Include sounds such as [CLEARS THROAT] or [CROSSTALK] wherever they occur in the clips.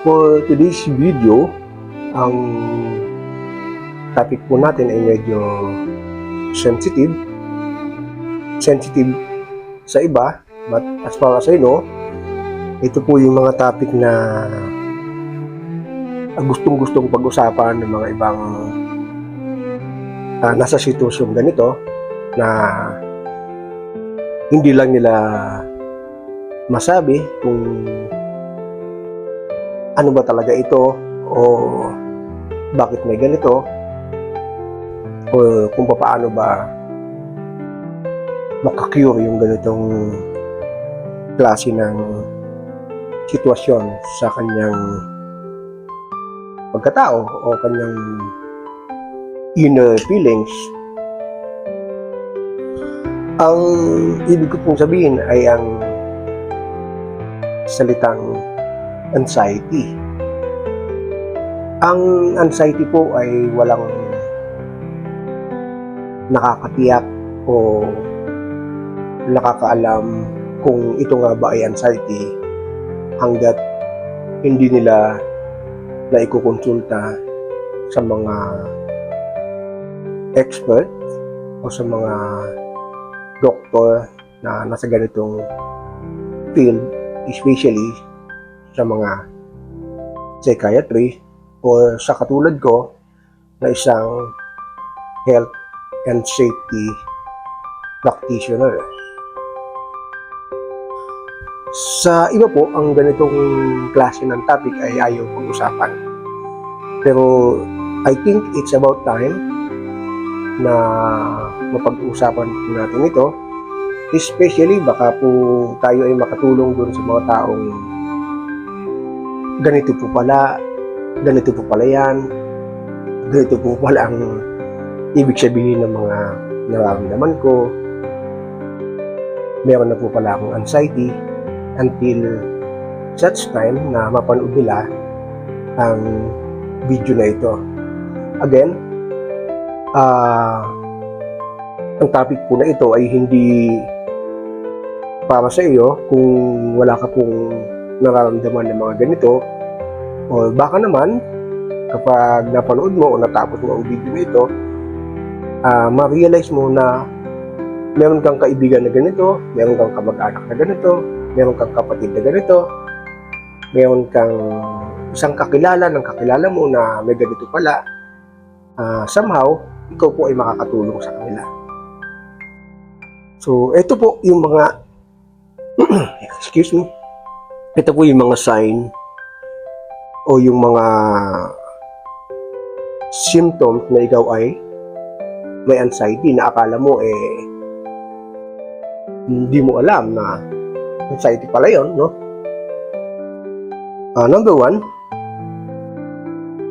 For today's video, ang topic po natin ay medyo sensitive. Sensitive sa iba, but as far as I know, ito po yung mga topic na gustong-gustong pag-usapan ng mga ibang ah, nasa sitwasyon ganito na hindi lang nila masabi kung ano ba talaga ito? O bakit may ganito? O kung paano ba makakure yung ganitong klase ng sitwasyon sa kanyang pagkatao o kanyang inner feelings? Ang ibig ko pong sabihin ay ang salitang anxiety. Ang anxiety po ay walang nakakatiyak o nakakaalam kung ito nga ba ay anxiety hanggat hindi nila na ikukonsulta sa mga expert o sa mga doktor na nasa ganitong field, especially sa mga psychiatry o sa katulad ko na isang health and safety practitioner. Sa iba po, ang ganitong klase ng topic ay ayaw pag-usapan. Pero I think it's about time na mapag-uusapan natin ito. Especially baka po tayo ay makatulong dun sa mga taong ganito po pala, ganito po pala yan, ganito po pala ang ibig sabihin ng mga nararamdaman ko. Meron na po pala akong anxiety until such time na mapanood nila ang video na ito. Again, ah ang topic po na ito ay hindi para sa iyo kung wala ka pong nararamdaman ng mga ganito o baka naman kapag napanood mo o natapos mo ang video ito ah ma-realize mo na meron kang kaibigan na ganito meron kang kamag-anak na ganito meron kang kapatid na ganito meron kang isang kakilala ng kakilala mo na may ganito pala ah, somehow ikaw po ay makakatulong sa kanila. So, ito po yung mga [CLEARS THROAT] excuse me. Ito po yung mga sign o yung mga symptoms na ikaw ay may anxiety na akala mo eh hindi mo alam na anxiety pala yon, no? Ah, number one,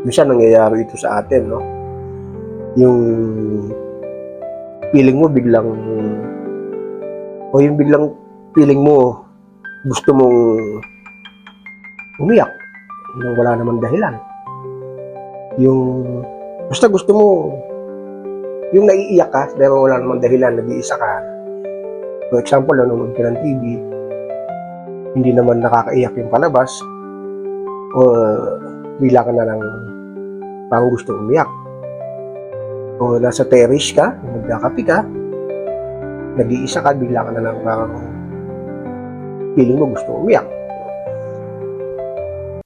minsan nangyayari ito sa atin, no? Yung feeling mo biglang o yung biglang feeling mo gusto mong umiyak nang wala naman dahilan. Yung basta gusto mo yung naiiyak ka pero wala naman dahilan, nag-iisa ka. For example, nanonood ka ng TV, hindi naman nakakaiyak yung palabas, o bila ka na ng parang gusto umiyak. O nasa terrace ka, nagkakapi ka, nag-iisa ka, bigla ka na lang parang feeling mo gusto umiyak.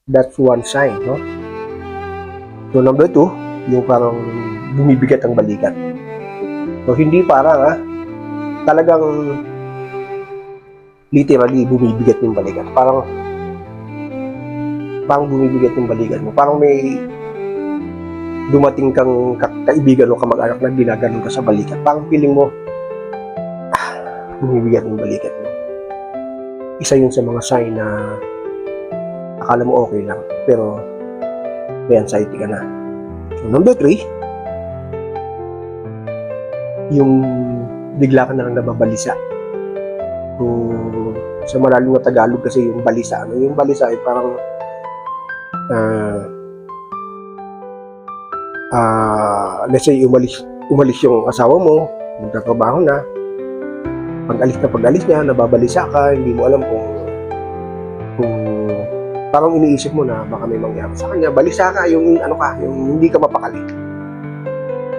That's one sign, no? So number two, yung parang bumibigat ang balikat. So hindi parang ha, talagang literally bumibigat yung balikat. Parang parang bumibigat yung balikat mo. Parang may dumating kang ka- kaibigan o kamag-anak na ginaganon ka sa balikat. Parang feeling mo, ah, bumibigat yung balikat. Isa yun sa mga sign na akala mo okay lang, pero may anxiety ka na. So, number three, yung bigla ka na lang nababalisa. Kung sa malalim na Tagalog kasi yung balisa, ano? Yung balisa ay parang ah ah let's say umalis umalis yung asawa mo, magtatrabaho na, pag alis na pag alis niya, nababalisa ka, hindi mo alam kung kung parang iniisip mo na baka may mangyari sa kanya. Balisa ka, yung ano ka, yung hindi ka mapakali.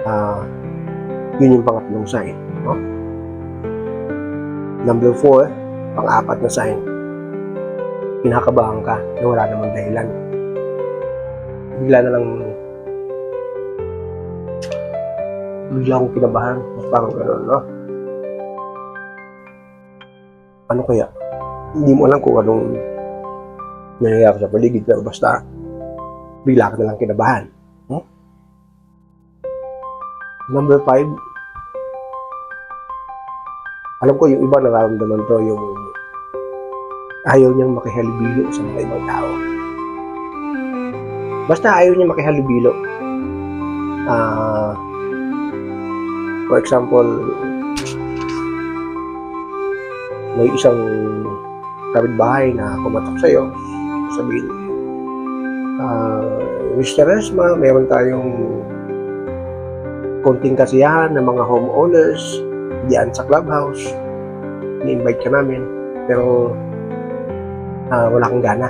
Ah, yun yung pangatlong sign. No? Number four, pang-apat na sign. Kinakabahan ka na wala namang dahilan. Bigla na lang bigla akong kinabahan. Parang gano'n, no? Ano kaya? Hindi mo alam kung anong nangyayari sa paligid pero basta bigla ka na lang kinabahan. Hmm? Number five, alam ko yung iba nararamdaman to yung ayaw niyang makihalubilo sa mga ibang tao. Basta ayaw niya makihalubilo. Ah, for example, may isang kapitbahay na kumatok sa'yo, sabihin, ah, Mr. Resma, meron tayong konting kasiyahan ng mga homeowners diyan sa clubhouse. Ni-invite ka namin. Pero ah, wala kang gana.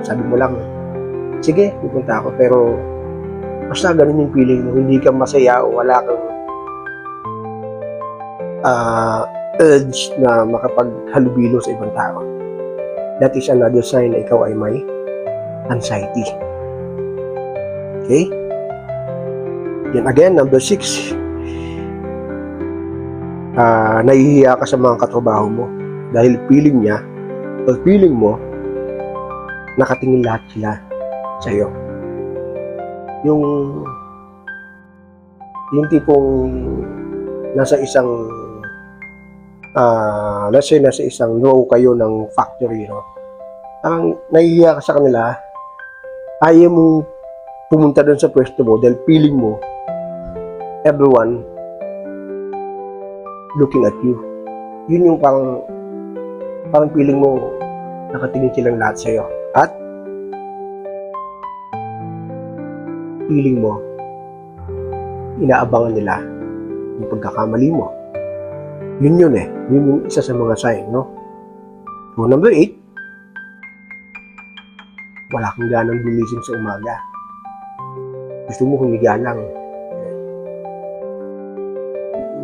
Sabi mo lang, sige, pupunta ako. Pero basta ganun yung feeling mo. Hindi ka masaya o wala kang ah, urge na makapaghalubilo sa ibang tao. That is another sign na ikaw ay may anxiety. Okay? Yan again, number six. Ah, nahihiya ka sa mga katrabaho mo dahil feeling niya o feeling mo nakatingin lahat sila sa iyo. Yung yung tipong nasa isang ah let's say nasa isang row kayo ng factory, no? Parang nahihiya ka sa kanila, ayaw mong pumunta doon sa pwesto mo dahil feeling mo everyone looking at you. Yun yung parang parang feeling mo nakatingin silang lahat sa'yo. At feeling mo inaabangan nila yung pagkakamali mo. Yun yun eh. Yun yung isa sa mga sign, no? So, number eight, wala kang ganang gumising sa umaga. Gusto mo humiga lang.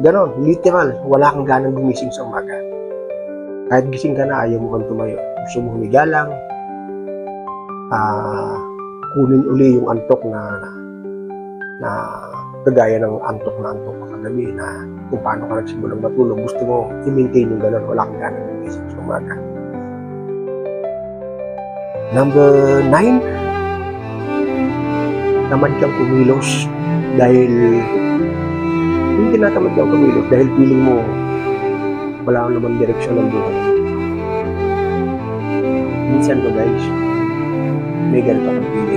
Ganon, literal, wala kang ganang gumising sa umaga. Kahit gising ka na, ayaw mo kang tumayo. Gusto mo humiga lang. Ah, kunin uli yung antok na na kagaya ng antok na antok ka kagabi na kung paano ka nagsimulang matulog, gusto mo i-maintain yung gano'n, wala kang ganang gumising sa umaga. Number nine, tamad kang kumilos dahil hindi tinatamad kang kumilos dahil feeling mo wala naman direksyon ng buhay. Minsan ba guys, may ganito kang feelings.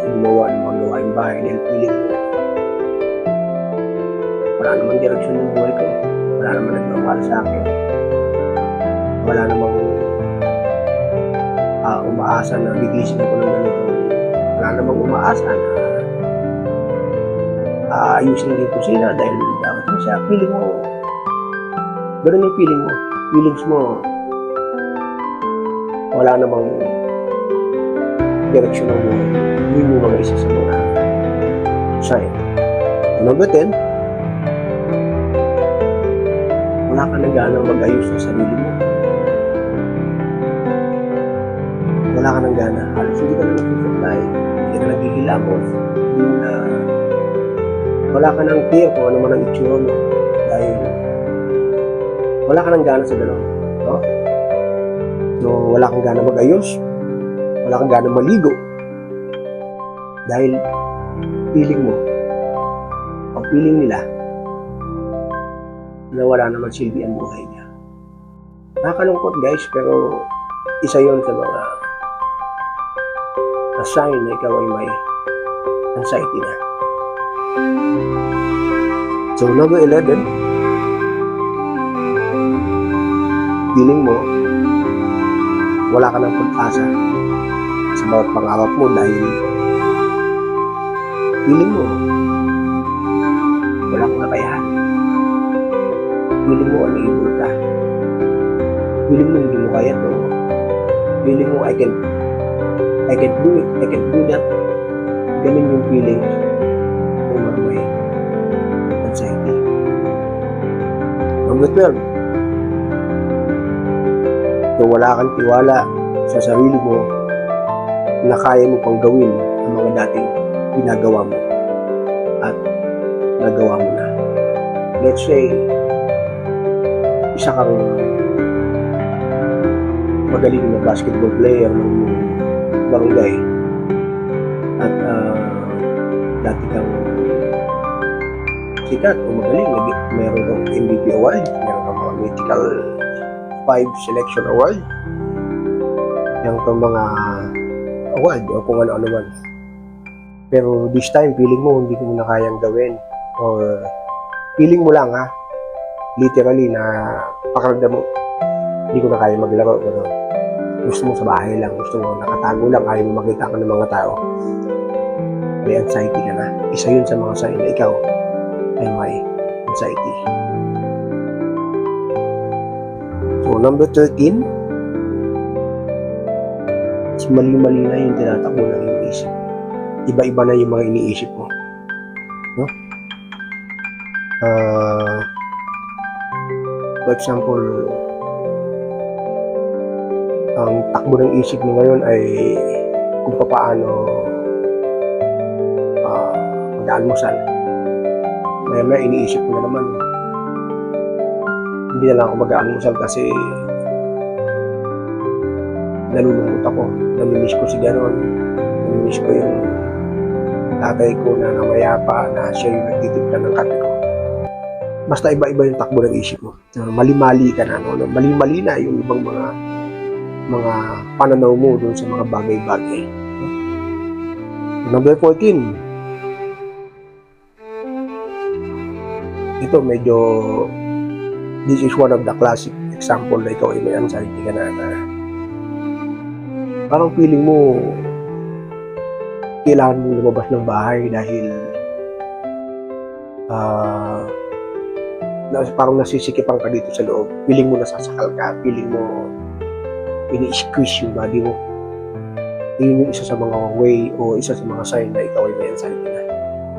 Kumilos, gumawa ng mga gawain bahay dahil feeling mo wala namang direksyon ng buhay ko. Wala namang nagmamahal sa akin. Wala namang ah, umaasa na gigising ko ng ganito. Wala namang umaasa na aayusin din ko sila dahil dapat na siya. Feeling mo, ganun yung feeling mo. Feelings mo, wala namang direksyon ng buhay. Yun yung mga isa sa mga sign. Number 10, wala ka na ganang mag-ayos ng sarili mo. Wala ka ng gana. Halos hindi ka na nag-supply. Hindi ka na naghihilamos. Hindi mo na... Wala ka nang care kung ano man ang itsura mo. Dahil wala ka nang gana sa gano'n. No? So, wala kang gana mag-ayos. Wala kang gana maligo. Dahil feeling mo, ang feeling nila, na wala naman silbi ang buhay niya. Nakakalungkot guys, pero isa yon sa mga na sign na ikaw ay may anxiety na. So, number 11, feeling mo, wala ka ng pag-asa sa bawat pangarap mo dahil feeling mo, wala kang kakayahan Feeling mo unable ka. Feeling mo hindi mo kaya to. Feeling mo I can I can do it, I can do that. Ganun yung feeling may anxiety. Number 12. Kung wala kang tiwala sa sarili mo na kaya mo pang gawin ang mga dating ginagawa mo at nagawa mo na. Let's say, isa kang magaling na basketball player ng barangay at ah, dati kang sikat o magaling, meron kang MVP award, meron kang mga mythical 5 selection award, meron kang mga award o kung ano-ano man. Pero this time, feeling mo hindi mo na kayang gawin or feeling mo lang ha, literally na pakiramdam mo, hindi ko na kaya maglaro. Pero gusto mo sa bahay lang, gusto mo nakatago lang, ayaw mo makita ka ng mga tao. May anxiety ka na. Isa yun sa mga sign na ikaw ay may anxiety. So, number 13, is mali-mali na yung tinatakbo ng iyong isip. Iba-iba na yung mga iniisip mo. No? Ah, for example, ang takbo ng isip mo ngayon ay kung paano uh, mag-almusal. Maya maya iniisip ko na naman, hindi na lang ako mag-almusal kasi nalulungkot ako. Namimiss ko si Ganon. Namimiss ko yung tatay ko na namayapa na siya yung nagtitimpla ng kape ko. Basta iba-iba yung takbo ng isip mo. Uh, Mali-mali ka na. No? Mali-mali na yung ibang mga mga pananaw mo dun sa mga bagay-bagay. Number 14. Ito medyo this is one of the classic example na ikaw ay may anxiety ka na, na parang feeling mo kailangan mong lumabas ng bahay dahil ah na, parang nasisikipan ka dito sa loob. Feeling mo nasasakal ka. Feeling mo ini-squeeze yung body mo. Yun yung isa sa mga way o isa sa mga sign na ikaw ay may anxiety na.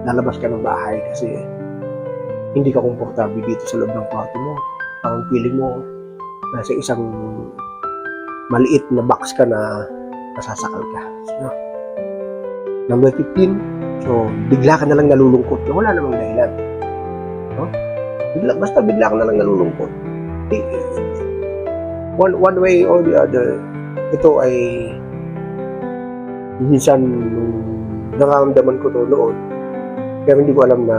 Lalabas ka ng bahay kasi hindi ka komportable dito sa loob ng kwarto mo. Parang feeling mo nasa isang maliit na box ka na nasasakal ka. So, number 15, so bigla ka na lang nalulungkot na wala namang dahilan. No? Bigla, basta bigla ka na lang nalulungkot. Di- One, one way or the other, ito ay minsan nung ko to noon, pero hindi ko alam na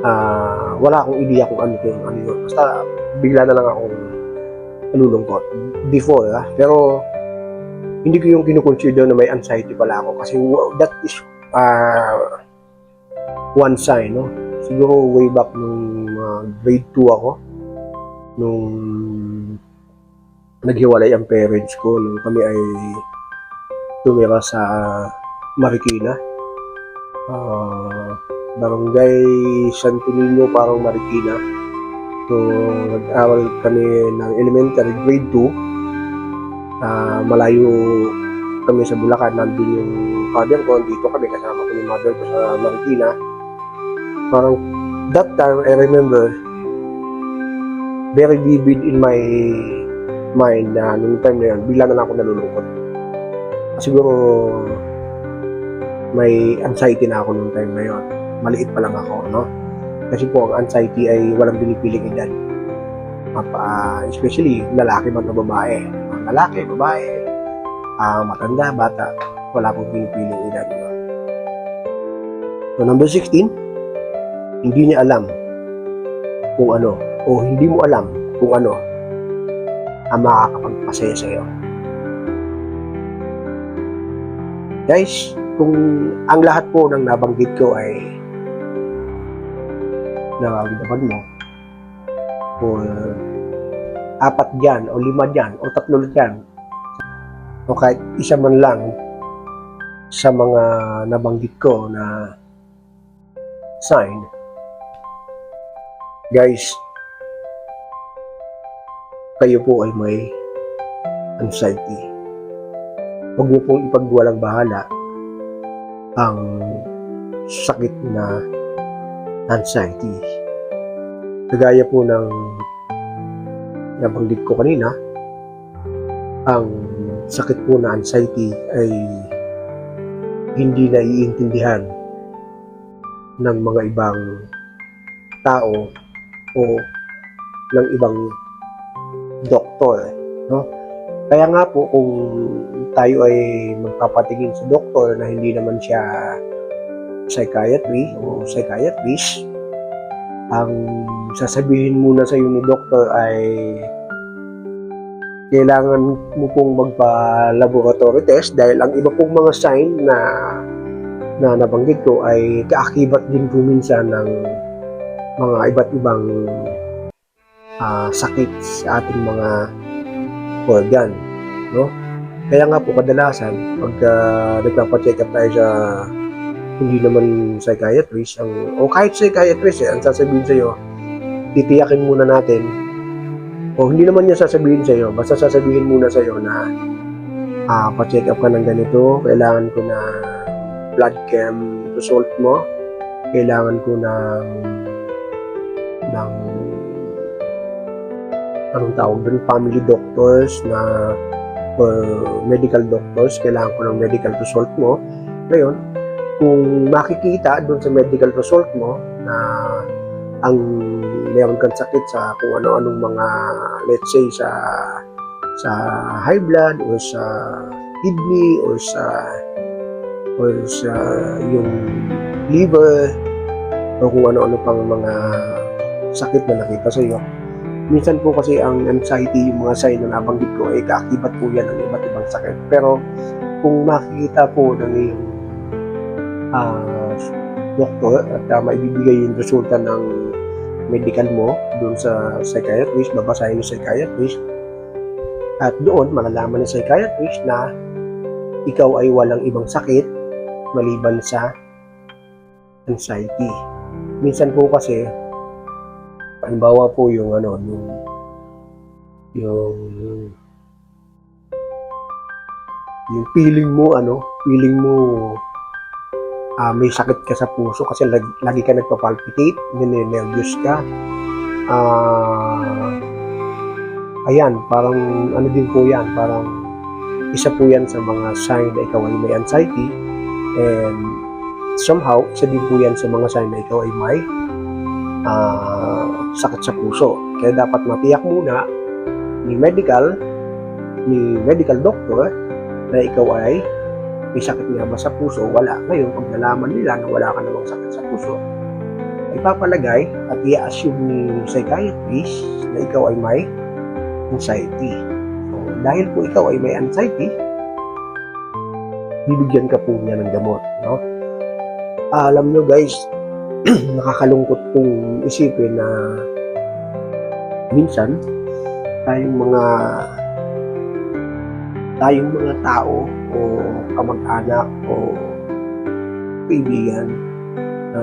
ah, wala akong idea kung ano yun, ano yun. Basta bigla na lang akong nalulungkot. Before, ah. Pero hindi ko yung kinukonsider na may anxiety pala ako kasi that is uh, one sign, no? Siguro way back nung uh, grade 2 ako, nung naghiwalay ang parents ko, nung kami ay tumira sa Marikina. Ah, barangay Santo Niño, parang Marikina. So, nag-aral kami ng elementary, grade 2 ah malayo kami sa Bulacan, nandun yung father ko, dito kami kasama ko yung mother ko sa Marikina. Parang that time, I remember, very vivid in my mind na nung time na yun, bigla na lang ako nalulungkot. Siguro, may anxiety na ako nung time na yun. Maliit pa lang ako, no? Kasi po, ang anxiety ay walang pinipiling edad. Mapa, especially lalaki man o babae. Lalaki, babae, ah matanda, bata, wala pong pinipiling edad. No? So, number 16, hindi niya alam kung ano, o hindi mo alam kung ano ang makakapagpasaya sa'yo. Guys, kung ang lahat po ng nabanggit ko ay nararamdaman mo, o apat dyan, o lima dyan, o tatlo dyan, o kahit isa man lang sa mga nabanggit ko na sign, guys, kayo po ay may anxiety. Huwag niyo pong ipagwalang bahala ang sakit na anxiety. Kagaya po ng nabanggit ko kanina, ang sakit po na anxiety ay hindi naiintindihan ng mga ibang tao o ng ibang doktor. No? Kaya nga po kung tayo ay magpapatingin sa doktor na hindi naman siya psychiatry o psychiatrist, ang sasabihin muna sa ni doktor ay kailangan mo pong magpa-laboratory test dahil ang iba pong mga sign na na nabanggit ko ay kaakibat din po minsan ng mga iba't ibang ah, sakit sa ating mga organ, no? Kaya nga po kadalasan pag uh, nagpapa-check up tayo sa hindi naman psychiatrist ang o kahit psychiatrist eh, ang sasabihin sa iyo titiyakin muna natin. O hindi naman niya sasabihin sa iyo basta sasabihin muna sa iyo na ah, pa-check up ka ng ganito kailangan ko na blood chem result mo kailangan ko ng ng anong tawag doon family doctors na or medical doctors kailangan ko ng medical result mo. Ngayon kung makikita doon sa medical result mo na ang meron kang sakit sa kung ano-anong mga let's say sa sa high blood or sa kidney or sa or sa yung liver o kung ano-ano pang mga sakit na nakita sa iyo. Minsan po kasi ang anxiety, yung mga sign na nabanggit ko, ay kaakibat po yan ng iba't ibang sakit. Pero kung makikita po ng iyong ah, doktor at uh, maibibigay yung resulta ng medical mo doon sa psychiatrist, babasahin ng psychiatrist at doon malalaman ng psychiatrist na ikaw ay walang ibang sakit maliban sa anxiety. Minsan po kasi halimbawa po yung ano yung yung yung feeling mo ano feeling mo ah, may sakit ka sa puso kasi lagi, lagi ka nagpa-palpitate, ka. Ah, ayan, parang ano din po yan, parang isa po yan sa mga sign na ikaw ay may anxiety and somehow, isa din po yan sa mga sign na ikaw ay may ah, sakit sa puso. Kaya dapat matiyak muna ni medical, ni medical doctor na ikaw ay may sakit nga ba sa puso? Wala. Ngayon, pag nalaman nila na wala ka namang sakit sa puso, ipapalagay at i-assume ni psychiatrist na ikaw ay may anxiety. So, dahil po ikaw ay may anxiety, bibigyan ka po niya ng gamot. No? Alam nyo guys, [CLEARS THROAT] nakakalungkot pong isipin na minsan tayong mga tayong mga tao o kamag-anak o kaibigan na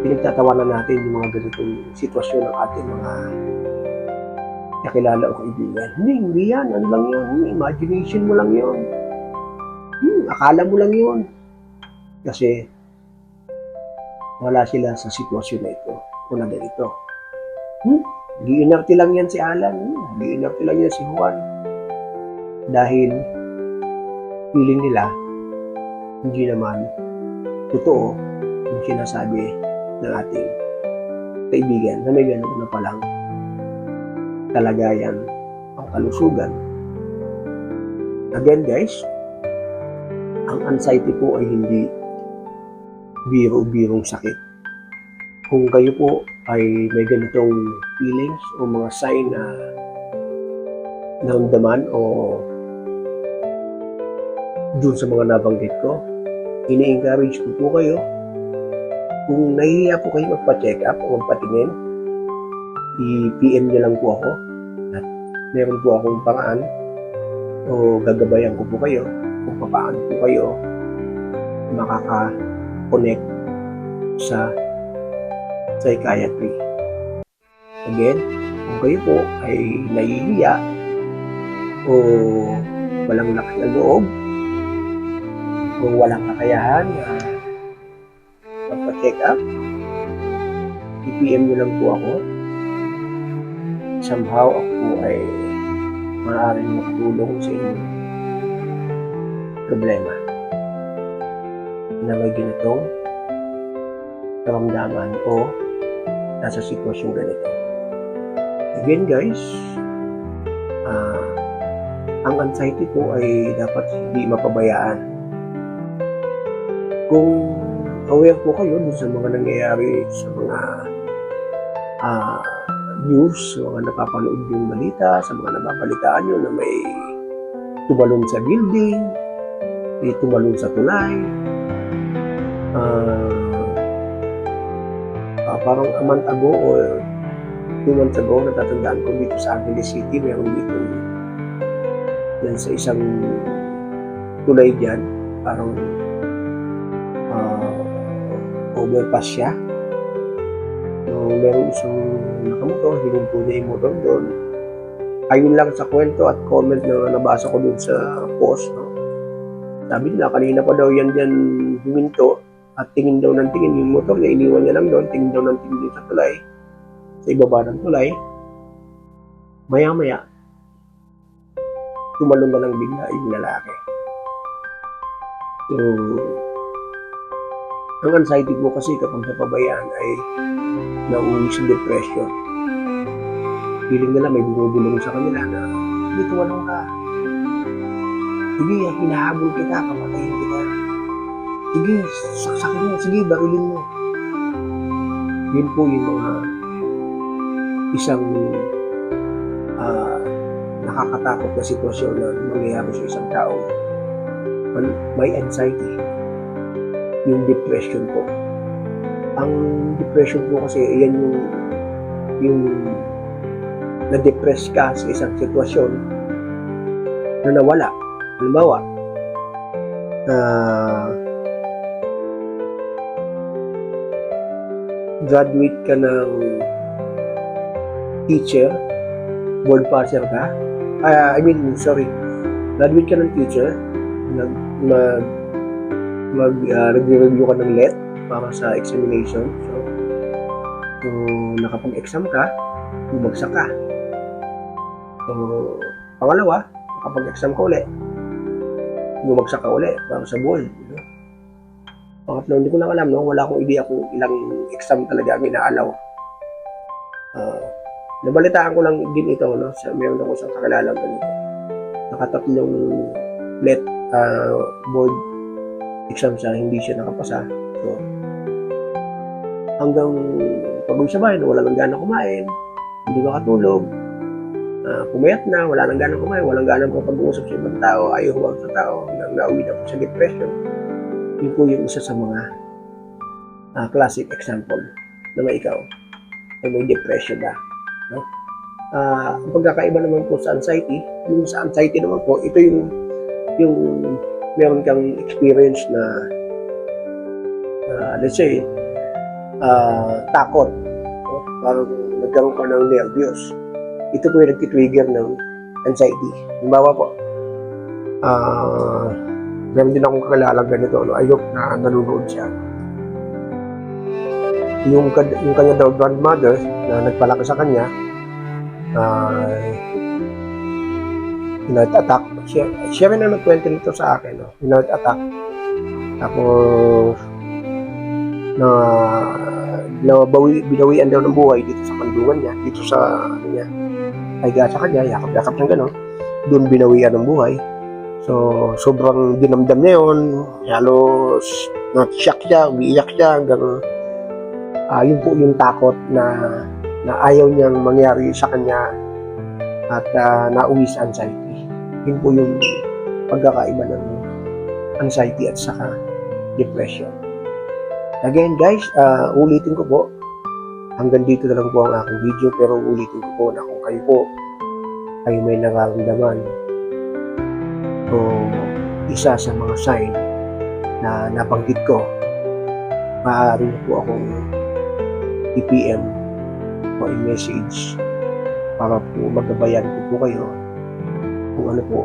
pinagtatawanan natin yung mga ganitong sitwasyon ng ating mga kakilala o kaibigan. Hindi, hindi yan. Ano lang yun? Imagination mo lang yun. Hmm, akala mo lang yun. Kasi wala sila sa sitwasyon na ito o na ganito. Hmm, giinarte lang yan si Alan. Hmm, giinarte lang yan si Juan dahil feeling nila hindi naman totoo yung sinasabi ng ating kaibigan na may gano'n na palang kalagayan ang kalusugan. Again guys, ang anxiety po ay hindi biro-birong sakit. Kung kayo po ay may ganitong feelings o mga sign na naramdaman o dun sa mga nabanggit ko, ini-encourage ko po kayo kung nahihiya po kayo magpa-check up o magpatingin, i-PM niyo lang po ako at meron po akong paraan o gagabayan ko po kayo kung paano po kayo makaka-connect sa psychiatry. Again, kung kayo po ay nahihiya o walang lakas ng loob o walang kakayahan na magpa-check up, i-PM nyo lang po ako. Somehow ako po ay maaaring makatulong sa inyong problema na may ganitong karamdaman o nasa sitwasyon ganito. Again guys, ah, ang anxiety po ay dapat hindi mapabayaan. Kung aware po kayo dun sa mga nangyayari sa mga ah, news, sa mga napapanood yung balita, sa mga nababalitaan nyo na may tumalon sa building, may tumalon sa tulay, ah, ah, parang a month ago or two months ago, natatandaan ko dito sa Angeles City, meron dito yan sa isang tulay dyan, parang overpass siya. So, meron isang nakamotor, hininto niya yung motor doon. Ayun lang sa kwento at comment na nabasa ko doon sa post, no? Sabi nila, kanina pa daw yan dyan huminto at tingin daw ng tingin yung motor niya, iniwan niya lang doon, tingin daw ng tingin sa tulay, sa ibaba ng tulay. Maya-maya, tumalong na lang bigla yung lalaki. So, ang anxiety po kasi kapag napabayaan ay nauwi sa depression. Feeling nila may bumubulong sa kanila na hindi tumalong ka. Sige, hinahabol kita, papatayin kita. Sige, saksakin mo. Sige, barilin mo. Yun po yung mga isang ah, nakakatakot na sitwasyon na mangyayari sa isang tao. May anxiety. Yung depression po. Ang depression po kasi, yan yung yung na-depress ka sa isang sitwasyon na nawala. Halimbawa, ah graduate ka ng teacher, board passer ka, ah, I mean, sorry, graduate ka ng teacher, nag, mag, mag, ah, nag-review ka ng LET para sa examination. So, so nakapag-exam ka, bumagsak ka. So, pangalawa, nakapag-exam ka uli, bumagsak ka uli para sa board. You know? Pangatlo, hindi ko lang alam, no? wala akong idea kung ilang exam talaga ang inaalaw. Ah, nabalitaan ko lang din ito, no? Sa, meron ako isang kakilala ganito. Nakatatlong let ah, board exam siya, hindi siya nakapasa. So, hanggang pag sa bahay, wala nang gana kumain, hindi makatulog, Ah, pumayat na, wala nang gana kumain, walang gana pag-uusap sa ibang tao, ayaw huwag sa tao, hanggang nauwi na po sa depression. Yun po yung isa sa mga ah, classic example na may ikaw ay may depression na. No? Ah, ang pagkakaiba naman po sa anxiety, yung sa anxiety naman po, ito yung yung meron kang experience na ah, let's say ah, takot no? parang nagkaroon ka ng nervyos ito po yung nagtitrigger ng anxiety halimbawa po ah meron din akong kakilala ganito no? Hope na nanonood siya yung, yung kanya daw grandmother na nagpalaki sa kanya ay heart attack. Siya, siya rin ang nagkwento nito sa akin, no? heart attack. Tapos, na nabawi, binawian daw ng buhay dito sa kandungan niya, dito sa, ano niya, higa sa kanya, yakap-yakap ng gano'n. Doon binawian ng buhay. So, sobrang dinamdam niya yun. Halos, na-shock siya, umiiyak siya, hanggang, ah yun po yung takot na, na ayaw niyang mangyari sa kanya at ah, nauwi sa anxiety. Yun po yung pagkakaiba ng anxiety at saka depression. Again guys, ah, ulitin ko po, hanggang dito na lang po ang aking video pero ulitin ko po na kung kayo po ay may nararamdaman o isa sa mga sign na nabanggit ko, maaari po akong i-PM o i-message para po magabayan ko po kayo kung ano po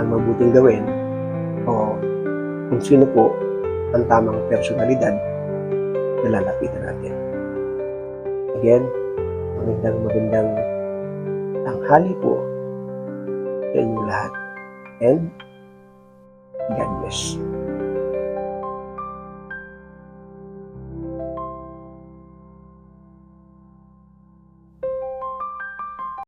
ang mabuting gawin o kung sino po ang tamang personalidad na lalapitan natin. Again, magandang magandang tanghali po sa inyo lahat. And God bless.